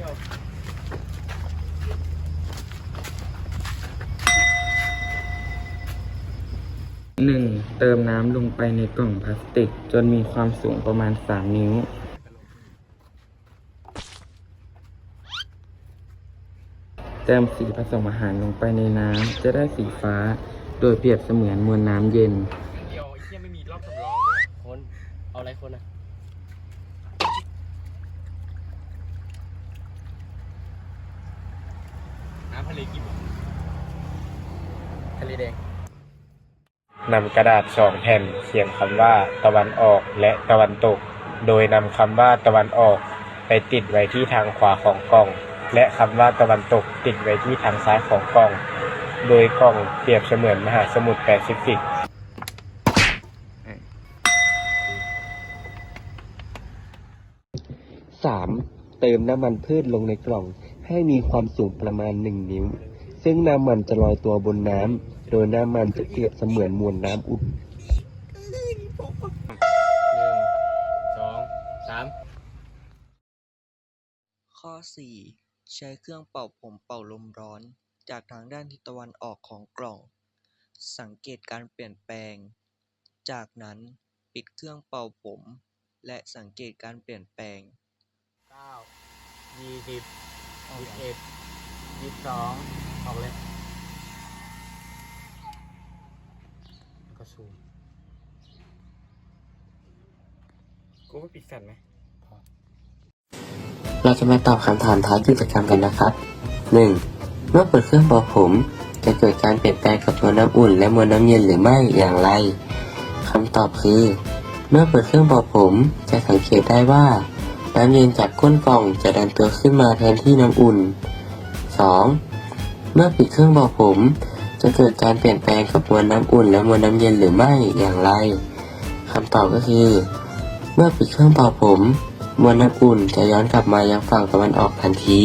หนึ่งเติมน้ำลงไปในกล่องพลาสติก จนมีความสูงประมาณสามนิ้ว เติมสีผสมอาหารลงไปในน้ำจะได้สีฟ้า โดยเปรียบเสมือนมวลน้ำเย็น เดียวไอ้เหี้ยไม่มีรอบสำรองด้ยคน เอาอะไรคนอะ ทะเลกี่โมงทะเลแดงนำกระดาษสองแผ่นเขียนคำว่าตะวันออกและตะวันตก โดยนำคำว่าตะวันออก ไปติดไว้ที่ทางขวาของกล่อง และคำว่าตะวันตกติดไว้ที่ทางซ้ายของกล่อง โดยกล่องเปรียบเสมือนมหาสมุทรแปซิฟิก 3. เติมน้ำมันพืชลงในกล่อง ให้มีความสูงประมาณ 1 นิ้ว ซึ่งน้ำมันจะลอยตัวบนน้ำ โดยน้ำมันจะเปรียบเสมือนมวลน้ำอุ่นหนึ่งสองสามข้อ 4 ใช้เครื่องเป่าผมเป่าลมร้อน จากทางด้านทิศตะวันออกของกล่อง สังเกตการเปลี่ยนแปลง จากนั้นปิดเครื่องเป่าผม และสังเกตการเปลี่ยนแปลง เก้ายี่สิบ ยี่สิบเอ็ดยี่สิบสองออกเลยก็ซูมกูไม่ปิดแฟลไหมเราจะมาตอบคำถามท้ายกิจกรรมกันนะครับ 1. เมื่อเปิดเครื่องเป่าผม จะเกิดการเปลี่ยนแปลงกับมวลน้ำอุ่น และมวลน้ำเย็นหรือไม่อย่างไรคำตอบคือ เมื่อเปิดเครื่องเป่าผม จะสังเกตได้ว่า น้ำเย็นจากก้นกล่องจะดันตัวขึ้นมาแทนที่น้ำอุ่น 2. เมื่อปิดเครื่องเป่าผม จะเกิดการเปลี่ยนแปลงกับมวลน้ำอุ่น และมวลน้ำเย็นหรือไม่อย่างไรคำตอบก็คือ เมื่อปิดเครื่องเป่าผม มวลน้ำอุ่นจะย้อนกลับมายังฝั่งตะวันออกทันที